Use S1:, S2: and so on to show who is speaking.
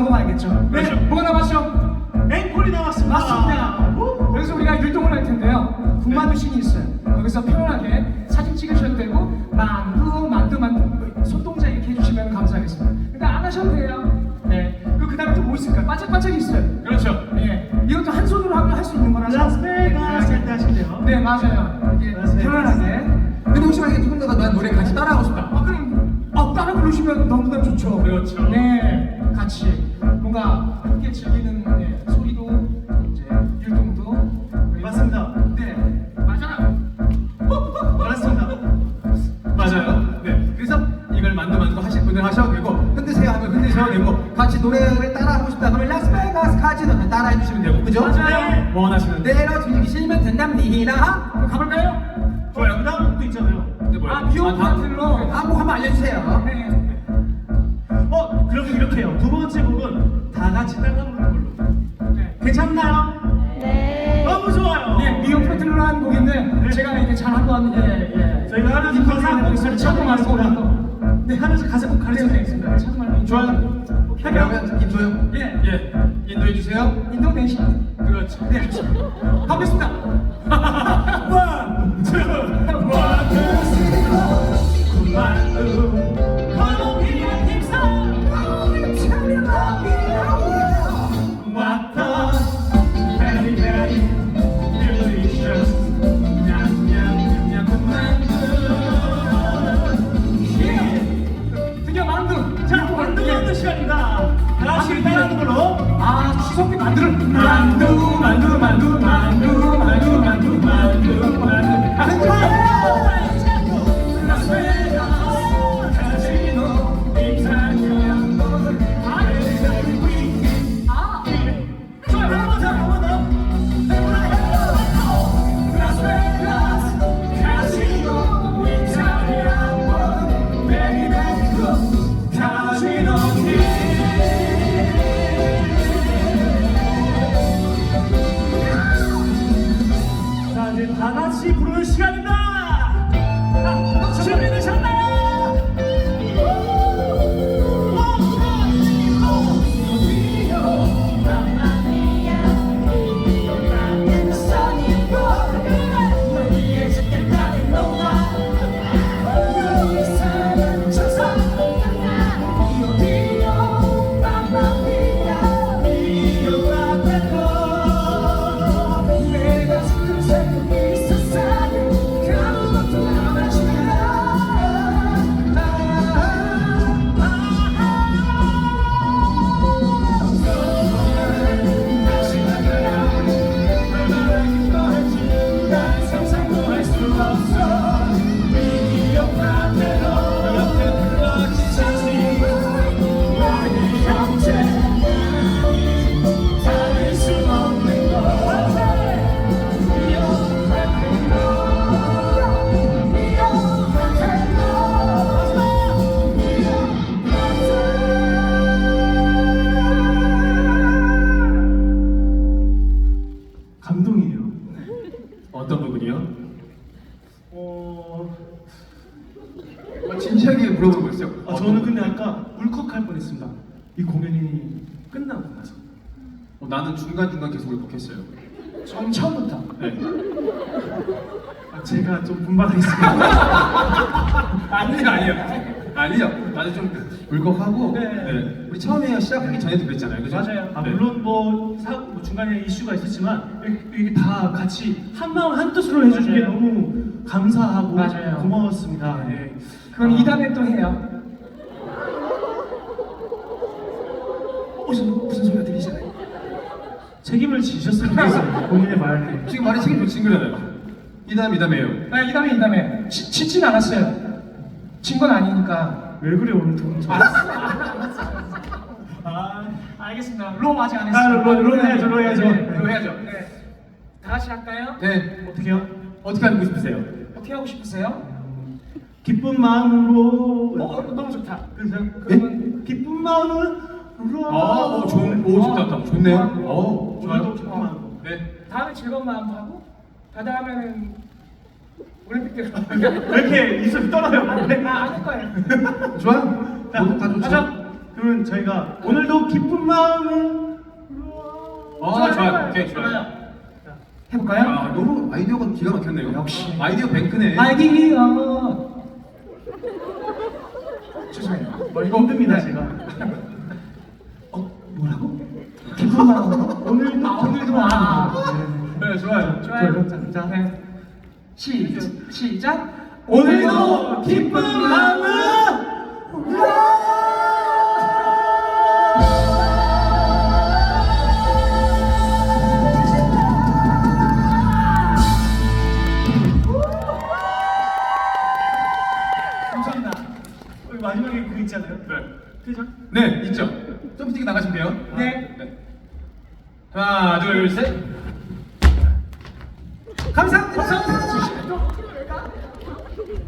S1: 남았겠죠. 네,
S2: 그렇죠.
S1: 뭐가 남았죠?
S2: 앵콜이 나왔습니다.
S1: 맞습니다. 여기서 우리가 율동을 할 텐데요. 군만두 신이 있어요. 여기서 편안하게 사진 찍으셔도 되고 만두, 만두, 만두 손동작 이렇게 해주시면 감사하겠습니다. 그러니까 안 하셔도 돼요. 네. 그 그다음에 또 뭐 있을까요? 반짝반짝이 있어요.
S2: 그렇죠.
S1: 네. 이것도 한 손으로 하면 할 수 있는 거라서.
S2: 라스베가스 할때 하신대요.
S1: 네, 맞아요. 이게
S2: 라스베가스.
S1: 편안하게.
S3: 근데 혹시 만약에 누군가가 난 노래 같이 따라하고 싶다.
S1: 아 그럼 부르시면 너무나 좋죠.
S2: 그렇죠.
S1: 네, 같이 뭔가 함께 즐기는 네, 소리도 이제 율동도
S2: 맞습니다.
S1: 네, 맞아.
S2: 맞습니다.
S3: 맞아요. 네. 그래서 이걸 만두 만두 하실 분들 하셔도 되고 흔드세요 하면 흔드셔도 되고 같이 노래를 따라하고 싶다 그러면 라스베가스 카지노 따라해 주시면 되고 그죠?
S1: 맞아요.
S3: 뭐 원하시는 대로 즐기시면 된답니다.
S1: 그럼 가볼까요?
S2: 좋아요. 그 다음 곡도 있잖아요.
S3: 근데 뭐예요?
S1: 아, 미혼
S3: 아,
S1: 파트로.
S3: 곡 한번 알려주세요.
S1: 네.
S2: 어, 그러면 이렇게 해요. 두 번째 곡은 다 같이 따라 부르는 걸로.
S1: 네.
S2: 괜찮나요?
S4: 네.
S2: 너무 좋아요.
S1: 네, 미혼 파트로 한 곡인데 제가 이제 잘 한번 예, 예.
S2: 저희가 하나씩 가사
S1: 목소리 곡으로.
S2: 네, 하나씩 가사 꼭 가르쳐 드리겠습니다.
S1: 정말
S3: 좋아요. 그러면 인도요.
S1: 예,
S3: 예. 인도해 주세요.
S1: 인도네시아.
S3: 그렇지.
S1: 네, 가보겠습니다. 감동이에요.
S3: 어떤 부분이요?
S2: 어,
S3: 어, 진지하게 물어보고 있어요.
S2: 아, 저는 근데 아까 울컥할 뻔했습니다. 이 공연이 끝나고 나서.
S3: 어, 나는 중간 중간 계속 울컥했어요.
S1: 전 처음부터.
S3: 네.
S2: 아, 제가 좀 분발하겠습니다.
S3: 아니요 아니요 아니요. 나는 좀 울컥하고.
S2: 네.
S3: 네. 우리 처음에 시작하기 전에도 그랬잖아요. 그죠?
S2: 맞아요. 아,
S3: 네.
S2: 물론 뭐, 사, 뭐 중간에 이슈가 있었지만 이게, 이게 다 같이 한 마음 한 뜻으로 해주신 게
S1: 맞아요.
S2: 너무 감사하고
S1: 맞아요.
S2: 고마웠습니다. 네.
S1: 그건
S2: 아,
S1: 이단에또 해요. 어, 무슨 무슨 소리가 들리시나요?
S2: 책임을 지셨으면 좋겠어요. 본인의 말에.
S3: 지금 말이 책임 좋친 거잖아요. 이담 이담해요.
S1: 아, 이단에이단에 치, 치진 않았어요. 진 건 아니니까.
S2: 왜 그래 오늘 돈 좀.
S1: 아, 알겠습니다. 로 아직 안
S2: 아,
S1: 했어요.
S2: 로, 로 해야죠, 로 해야죠.
S1: 네,
S3: 로 해야죠.
S1: 네. 다 같이 할까요?
S3: 네.
S2: 어떻게요?
S3: 어떻게 하고 싶으세요?
S1: 어떻게 하고 싶으세요?
S2: 기쁜 마음으로.
S1: 어, 어, 너무 좋다.
S2: 그래서
S1: 그러면
S2: 기쁜 마음으로.
S3: 아, 오, 좋은, 오, 좋다, 좋다. 좋네요.
S1: 어,
S3: 오, 좋아요.
S2: 기쁜 마음으로.
S3: 네.
S1: 다음에 즐거운 마음도 하고 다 다음에는
S2: 왜 이렇게 입술이 떨어요?
S1: 아, 안할 거예요.
S3: 좋아요. 모두 다 좋죠.
S1: 가자.
S2: 그러면 저희가 오늘도 기쁜 마음을
S3: 어 좋아요. 오케이 좋아요.
S2: 자,
S1: 해볼까요?
S3: 아 너무 아이디어가 기가 막혔네요.
S1: 역시.
S3: 아이디어 뱅크네.
S1: 아이디어. 죄송해요.
S2: 뭐 이거 힘듭니다 제가.
S1: 어 뭐라고? 기쁜 마음으로?
S2: 오늘도
S1: 아, 오늘도 아.
S3: 네 좋아요.
S1: 좋아요.
S2: 자, 자.
S1: 네. 시 시작.
S2: 오늘도 기쁜 마음으로
S1: 감사합니다.
S2: 여기 마지막에 그 있잖아요.
S3: 네.
S2: 그죠?
S3: 네 있죠. 점프 뛰기 나가시면 돼요.
S1: 네.
S3: 하나 둘 셋.
S1: 감사합니다. Thank you.